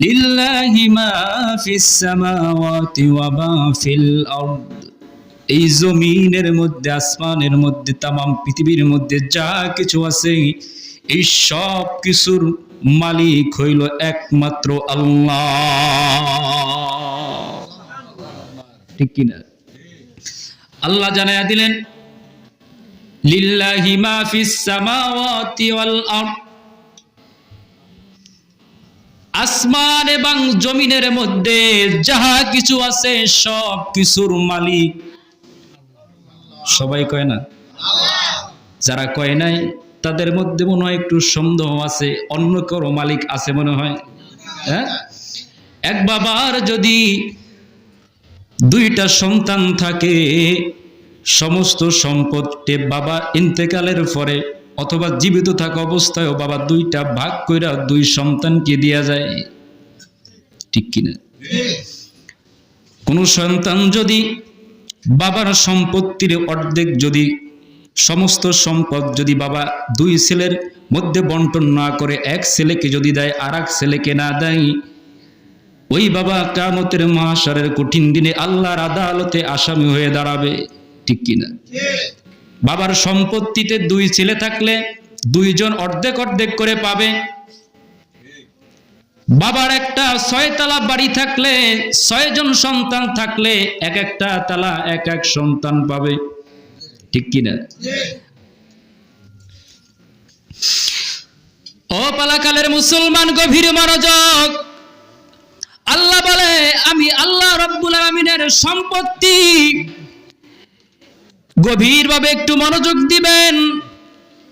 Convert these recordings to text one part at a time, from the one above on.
লিল্লাহি মা ফিস সামাওয়াতি ওয়া মা ফিল আরদ। এই জমিনের মধ্যে, আসমানের মধ্যে, তামাম পৃথিবীর মধ্যে যা কিছু আছে, এই সব কিছুর মালিক হইল একমাত্র আল্লাহ। ঠিক কিনা? আল্লাহ জানায়া দিলেন, লিল্লাহি মা আসমান এবং জমিনের মধ্যে যাহা কিছু আছে, সব কিছুর মালিক। সবাই কয় না? যারা কয় নাই, তাদের মধ্যে মনে হয় একটু সন্দেহ আছে, অন্য কারও মালিক আছে মনে হয়। হ্যাঁ? এক বাবার যদি দুইটা সন্তান থাকে, সমস্ত সম্পদটি বাবা ইন্তেকালের পরে অথবা জীবিত থাকা অবস্থায়ও বাবা দুইটা ভাগ কইরা দুই সন্তানকে দেয়া যায়। ঠিক কিনা? কোন সন্তান যদি বাবার সম্পত্তির অর্ধেক যদি, সমস্ত সম্পদ যদি বাবা দুই ছেলের মধ্যে বন্টন না করে এক ছেলেকে যদি দেয় আর এক ছেলেকে না দেয়, ওই বাবা কামতের মহাসারের কঠিন দিনে আল্লাহর আদালতে আসামি হয়ে দাঁড়াবে। ঠিক কিনা? বাবার সম্পত্তিতে দুই ছেলে থাকলে দুইজন অর্ধেক অর্ধেক করে পাবে। বাবার একটা ছয় তালা বাড়ি থাকলে ছয়জন সন্তান থাকলে এক একটা তালা এক এক সন্তান পাবে। ঠিক কিনা ও পালাকালের মুসলমান গভীর মনোযোগ। আল্লাহ বলে, আমি আল্লাহ রব্বুল আলমিনের সম্পত্তি গভীরভাবে একটু মনোযোগ দিবেন।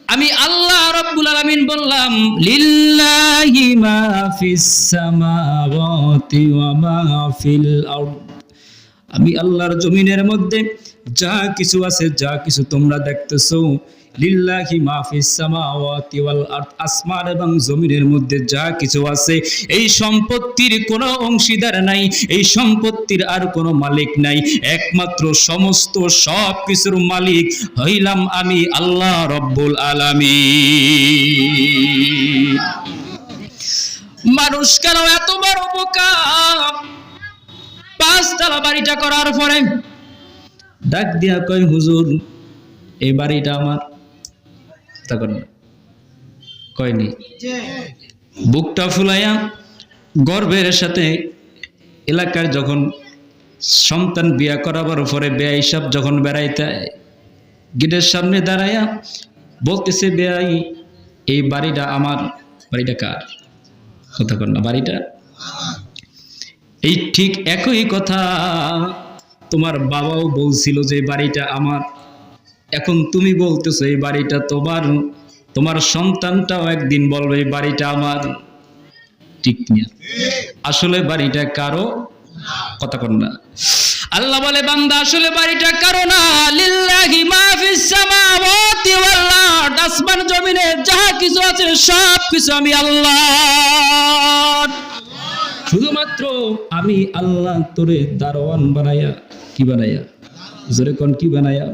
আমি আল্লাহ রব্বুল আলামিন বললাম, লিল্লাহি মা ফিস সামাওয়াতি ওয়া মা ফিল আরদ। আমি আল্লাহর জমিনের মধ্যে যা কিছু আছে, যা কিছু তোমরা দেখতেছো লিল্লাহি মা ফিস সামাওয়াতি ওয়াল আরদ, আসমান এবং জমিনের মধ্যে যা কিছু আছে, এই সম্পত্তির কোনো অংশীদার নাই, এই সম্পত্তির আর কোনো মালিক নাই। একমাত্র সমস্ত সব কিছুর মালিক হইলাম আমি আল্লাহ রব্বুল আলামিন। মানুষ কেন এত বড় বোকা? পাঁচতলা বাড়িটা করার পরে ডাক দিয়া কয়, হুজুর, এই বাড়িটা আমার। কয়নি? বুকটা ফুলাইয়া গর্বের সাথে এলাকার যখন সন্তান বিয়া করাবার পরে বেয়া হিসাব যখন বেড়াইতে গেটের সামনে দাঁড়াইয়া বলতেছে, বেয়াই, এই বাড়িটা আমার। বাড়িটা কার? কথা না, বাড়িটা? এই ঠিক একই কথা তোমার বাবাও বলছিল যে, বাড়িটা আমার। এখন তুমি বলতেছো, এই বাড়িটা তোমার তোমার সন্তানটাও একদিন বলবে, এই বাড়িটা আমার। ঠিক নিয়ে আসলে বাড়িটা কারও? কথা কর না। আল্লাহ বলে, বান্দা, আসলে বাড়িটা কারও না। লিল্লাহি মা ফিস সামাওয়াতি ওয়াল আরদ। আসমান, জমিনে যা কিছু আছে, সব কিছু আমি আল্লাহ শুধুমাত্র আমি আল্লাহ তোরে দারোয়ান বানাইয়া কি বানাইয়া জোরে কোন, কি বানাইয়া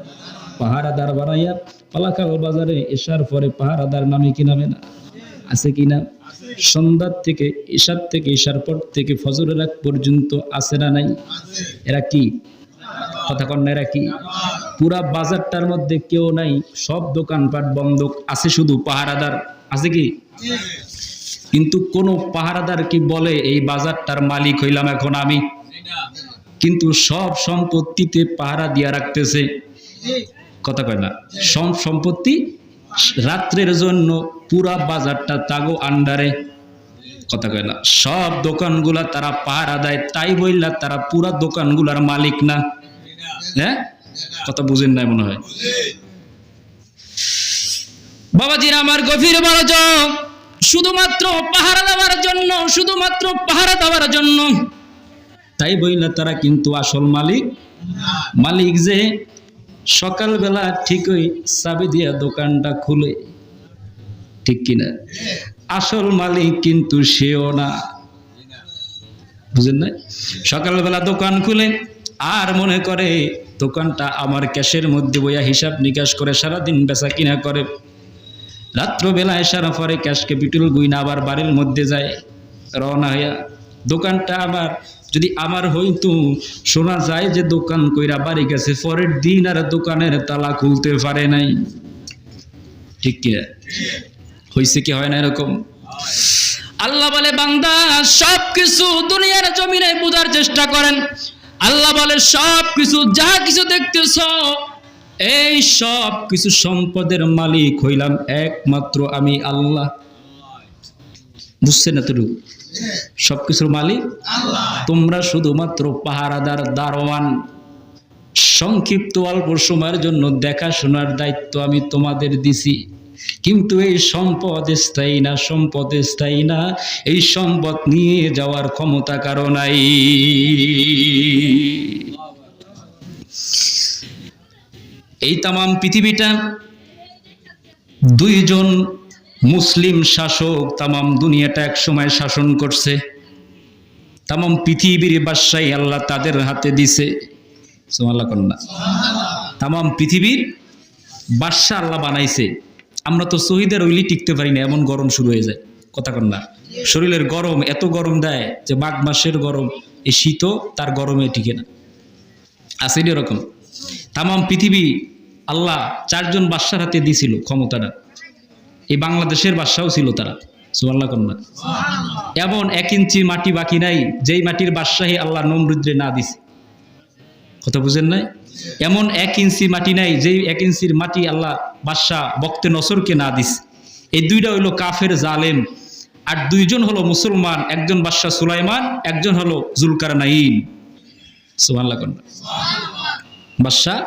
পাহারাদার বানাইয়া পালাকাল বাজারে এসার পরে পাহারাদার নামে কি নামে না? আছে কি না? সন্ধ্যার থেকে ঈশার থেকে ঈশার পর থেকে, ফজরের আগ পর্যন্ত আছে না নাই? এরা কি? কথা কন এরা কি? পুরা বাজারটার মধ্যে কেউ নাই, সব দোকানপাট বন্ধ আছে শুধু পাহারাদার। আছে কি? কিন্তু কোন পাহারাদার কি বলে, এই বাজারটার মালিক হইলাম এখন আমি? কিন্তু সব সম্পত্তিতে পাহারা দিয়া রাখতেছে। কথা কয় না সম্পত্তি রাত্রের জন্য পুরা বাজারটা তাগো আন্ডারে। কথা কয় না, সব দোকানগুলা তারা পাহারা দেয়, তাই বললা তারা পুরা দোকানগুলার মালিক না। হ্যাঁ কথা বুঝেন নাই মনে হয়। বাবাজির আমার গভীর মনোযোগ, শুধুমাত্র পাহারা দেওয়ার জন্য, শুধুমাত্র পাহারা দেওয়ার জন্য। তাই বইলা তারা কিন্তু আসল মালিক মালিক যে সকালবেলা ঠিকই চাবি দিয়া দোকানটা খুলে। ঠিক কিনা? আসল মালিক কিন্তু সেও না। বুঝেন না সকালবেলা দোকান খুলে, আর মনে করে দোকানটা আমার ক্যাশের মধ্যে বইয়া হিসাব নিকাশ করে সারাদিন বেচা কিনা করে। রাত্রবেলা এসার পরে ক্যাশ ক্যাপিটাল গুইনা আবার বাড়ির মধ্যে যায়, রওনা হইয়া দোকানটা আমার যদি আমার হইতো, শোনা যায় যে দোকান কইরা বাড়ি গেছে, পরের দিন আর দোকানের তালা খুলতে পারে নাই। ঠিক কি? হয়েছে কি হয় না এরকম? আল্লাহ বলে, বান্দা সব কিছু দুনিয়ার জমিনে বোঝার চেষ্টা করেন। আল্লাহ বলে সব কিছু যা কিছু দেখতেছ, এই সব কিছু সম্পদের মালিক হইলাম একমাত্র আমি আল্লাহ। বুঝছেন এতটুকু? সব কিছুর মালিক তোমরা শুধুমাত্র পাহারাদার দারোয়ান সংক্ষিপ্ত অল্প সময়ের জন্য দেখাশোনার দায়িত্ব আমি তোমাদের দিছি। কিন্তু এই সম্পদ স্থায়ী না সম্পদ স্থায়ী না এই সম্পদ নিয়ে যাওয়ার ক্ষমতা কারও নাই। এই তামাম পৃথিবীটা দুইজন মুসলিম শাসক তামাম দুনিয়াটা এক সময় শাসন করছে। তামাম পৃথিবীর বাদশাহী আল্লাহ তাদের হাতে দিছে। সোমাল্লা কন্যা তামাম পৃথিবীর বাদশাহ আল্লাহ বানাইছে। আমরা তো শহীদের ওইলি টিকতে পারি না, এমন গরম শুরু হয়ে যায়। কথা কন্যা শরীরের গরম এত গরম দেয় যে মাঘ মাসের গরম, এই শীতও তার গরমে টিকে না। আসেনি এরকম। তামাম পৃথিবী আল্লাহ চারজন বাদশার হাতে দিছিল ক্ষমতাটা। এই বাংলাদেশের বাদশাও ছিল তারা সুমাল্লা কন্যা এমন এক ইঞ্চি মাটি বাকি নাই, যেই মাটির বাদশাহী আল্লাহ নমরুদ্রে না দিছে। কথা বুঝেন নাই? এমন এক ইঞ্চি মাটি নাই, যেই এক ইঞ্চির মাটি আল্লাহ বাদশাহ বক্তে নসরকে না দিস এই দুইটা হইল কাফের জালেম, আর দুইজন হলো মুসলমান, একজন বাদশাহ সুলাইমান, একজন হলো জুলকার নাইন কন্যা বাদশাহ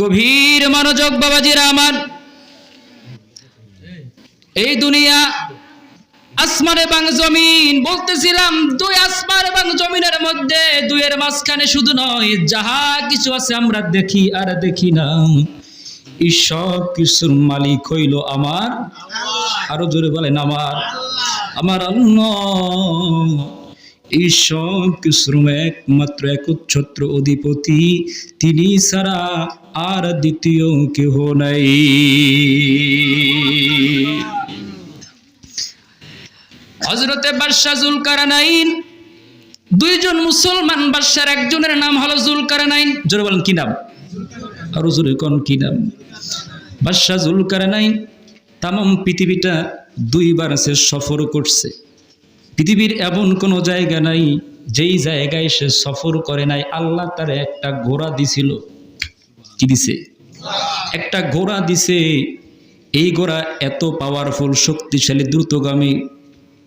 গভীর মনোযোগ বাবাজিরা আমার। এই দুনিয়া আসমান এবং জমিন, বলতেছিলাম দুই আসমান এবং জমিনের মধ্যে, দুইয়ের মাঝখানে শুধু নয়, যাহা কিছু আছে আমরা দেখি আর দেখি না। সব কিছুর মালিক হইল আমার। আরও জোরে বলেন, আমার। আমার আল্লাহ। এই সব কিছুর একমাত্র একচ্ছত্র অধিপতি। তিনি ছাড়া আর দ্বিতীয় কেহ নাই। হজরতে বাদশাহ জুলকারানাইন, দুইজন মুসলমান বাদশার একজনের নাম হলো জুলকারানাইন। জোরে বলেন, কি নাম? আর জোরে কোন কি নাম? বাদশাহ জুলকারানাইন তামাম পৃথিবীটা দুইবার সে সফর করছে। পৃথিবীর এমন কোনো জায়গা নাই, যেই জায়গায় সে সফর করে নাই। আল্লাহ তার একটা ঘোড়া দিছিল। কি দিছে? একটা ঘোড়া দিছে। এই ঘোড়া এত পাওয়ারফুল শক্তিশালী, দ্রুতগামী।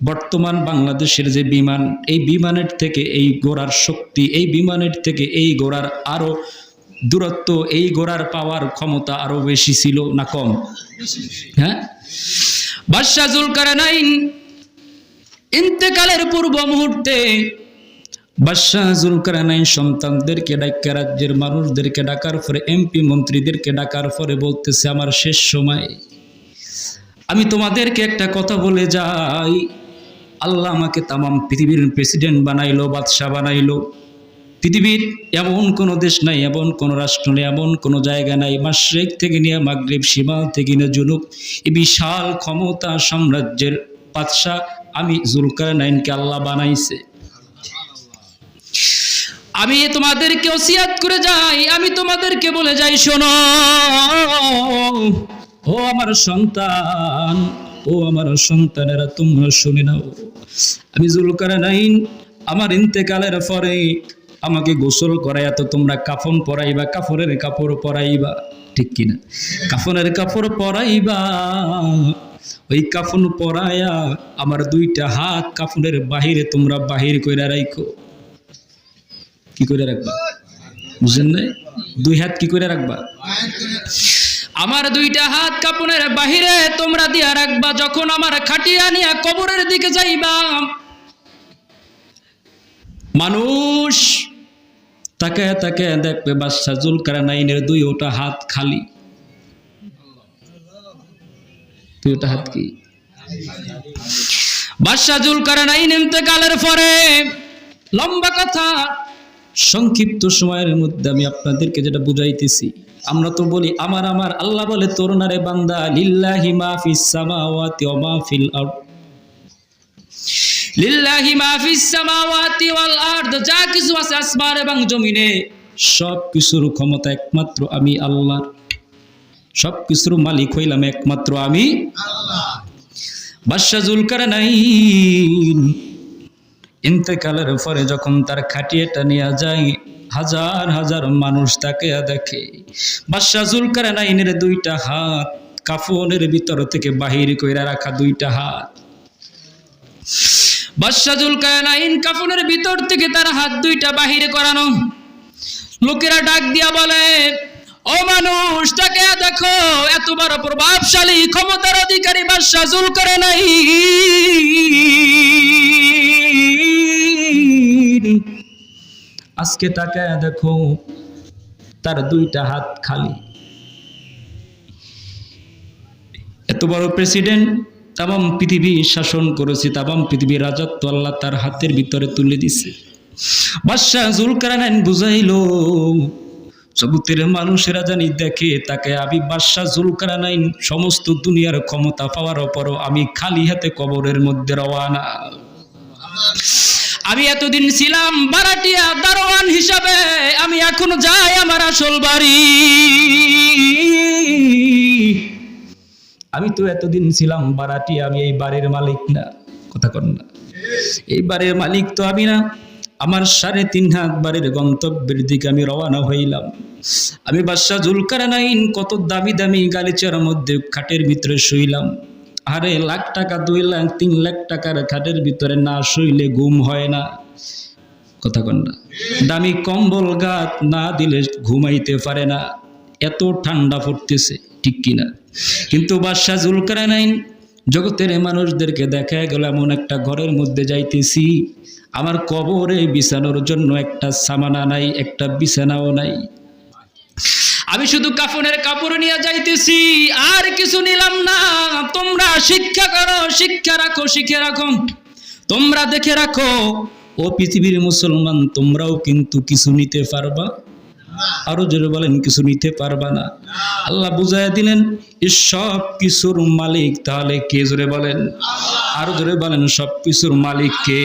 বর্তমান বাংলাদেশের যে বিমান, এই বিমানের থেকে এই ঘোড়ার শক্তি, এই বিমানের থেকে এই ঘোড়ার আরও দূরত্ব, এই ঘোড়ার পাওয়ার ক্ষমতা আরও বেশি ছিল না কম? হ্যাঁ? বাদশাহ জুলকারনাইন ইন্তেকালের পূর্ব মুহূর্তে বাদশাহ জুলকারনাইন সন্তানদেরকে ডাকা রাজ্যের মানুষদেরকে ডাকার পরে এমপি মন্ত্রীদেরকে ডাকার পরে বলতেছে, আমার শেষ সময়। আমি তোমাদেরকে একটা কথা বলে যাই। আল্লাহ আমাকে তামাম পৃথিবীর প্রেসিডেন্ট বানাইলো, বাদশাহ বানাইলো। পৃথিবীর এমন কোনো দেশ নাই, এমন কোনো রাষ্ট্র নেই, এমন কোনো জায়গা নাই। মাসরেক থেকে নিয়ে মাগরেব সীমা থেকে নিয়ে জুনুব এই বিশাল ক্ষমতা সাম্রাজ্যের বাদশাহ আমি জুলকার নাইনকে আল্লাহ বানাইছে। আমি তোমাদেরকে ওসিয়াত করে যাই, আমি তোমাদেরকে বলে যাই, শোনো। ও আমার সন্তান, ও আমার সন্তানেরা, তোমরা শুনে নাও। আমি জুলকার নাইন আমার ইন্তেকালের পরে আমাকে গোসল করাইয়া তো তোমরা কাফন পরাইবা কাপড়ের কাপড় পরাইবা। ঠিক কিনা? কাফনের কাপড় পরাইবা। ওই কাফন পরাইয়া আমার দুইটা হাত কাফনের বাহিরে তোমরা বাহির কইরা রাখো কি করে রাখবা? বুঝেন নাই? দুই হাত কি করে রাখবা? আমার দুইটা হাত কাপনের বাহিরে তোমরা দিয়া রাখবা, যখন আমার খাটিয়া নিয়া কবরের দিকে যাইবা। মানুষ তাকে তাকে দেখবে বাদশাহ জুলকার নাইনের দুই ওটা হাত খালি। লম্বা কথা, সংক্ষিপ্ত সময়ের মধ্যে আমি আপনাদেরকে যেটা বুঝাইতেছি, আমরা তো বলি, আমার আমার, আল্লাহ বলে তরুণারে বান্দা, লিল্লাহি মা ফিস সামাওয়াতি ওয়া মা ফিল আরদ। লিল্লাহি মা ফিস সামাওয়াতি ওয়াল আরদ, যা কিছু আছে এবং জমিনে সব কিছুর ক্ষমতা একমাত্র আমি আল্লাহর। সব কিছুর মালিক হইলাম একমাত্র আমি। বাদশাহ জুলকারনাইন ইন্তেকালের পরে যখন তার খাটিয়েটা নেওয়া যায়, হাজার হাজার মানুষ তাকে দেখে। বাদশাহ জুলকারনাইনের দুইটা হাত কাফনের ভিতর থেকে বাহির কইরা রাখা দুইটা হাত। বাদশাহ জুলকারনাইন কাফনের ভিতর থেকে তার হাত দুইটা বাহির করানো। লোকেরা ডাক দিয়া বলে ও মানুষ, তাকে দেখো এত বড় প্রভাবশালী, ক্ষমতার অধিকারী বাদশাহ জুল করে নাই। আজকে তাকে দেখো, তার দুইটা হাত খালি। এত বড় প্রেসিডেন্ট তামাম পৃথিবী শাসন করেছে, তামাম পৃথিবীর রাজত্ব আল্লাহ তার হাতের ভিতরে তুলে দিছে। বাদশাহ জুলকারানাইন বুঝাইলো জগতের মানুষেরা জানি দেখে, তাকে আমি বাদশাহ জুলকারানাইন সমস্ত দুনিয়ার ক্ষমতা পাওয়ার পরও আমি খালি হাতে কবরের মধ্যে রওয়ানা। আমি এতদিন ছিলাম বারাটিয়া দারোয়ান হিসাবে, আমি এখন যাই আমার আসল বাড়ি। আমি তো এতদিন ছিলাম বারাটিয়া, আমি এই বাড়ির মালিক না, কথা কর না। এই বাড়ির মালিক তো আমি না। আমার সাড়ে তিন হাত বাড়ির গন্তব্যের দিকে আমি রওনা হইলাম। আমি বাদশাহ জুলকারানাইন কত দামি দামি গালিচার মধ্যে খাটের ভিতরে শুইলাম। আরে লাখ টাকা, দুই লাখ, তিন লাখ টাকার খাটের ভিতরে না শুইলে ঘুম হয় না। কথা কন না। দামি কম্বল গাত না দিলে ঘুমাইতে পারে না। এত ঠান্ডা পড়তেছে ঠিক কিনা? কিন্তু বাদশাহ জুলকারানাইন জগতের মানুষদেরকে দেখা গেল এমন একটা ঘরের মধ্যে যাইতেছি। আমার কবরে বিছানোর জন্য একটা সামানা নাই, একটা বিছানাও নাই। আমি শুধু কাফনের কাপড় নিয়ে যাইতেছি, আর কিছু নিলাম না। তোমরা শিক্ষা করো, শিক্ষা রাখো, শিখে রাখো। তোমরা দেখে রাখো, ও পৃথিবীর মুসলমান, তোমরাও কিন্তু কিছু নিতে পারবা আরও জোরে বলেন, কিছু নিতে পারবা না। আল্লাহ বুঝাই দিলেন সব কিছুর মালিক, তাহলে কে জোরে বলেন? আরও জোরে বলেন, সব কিছুর মালিক কে?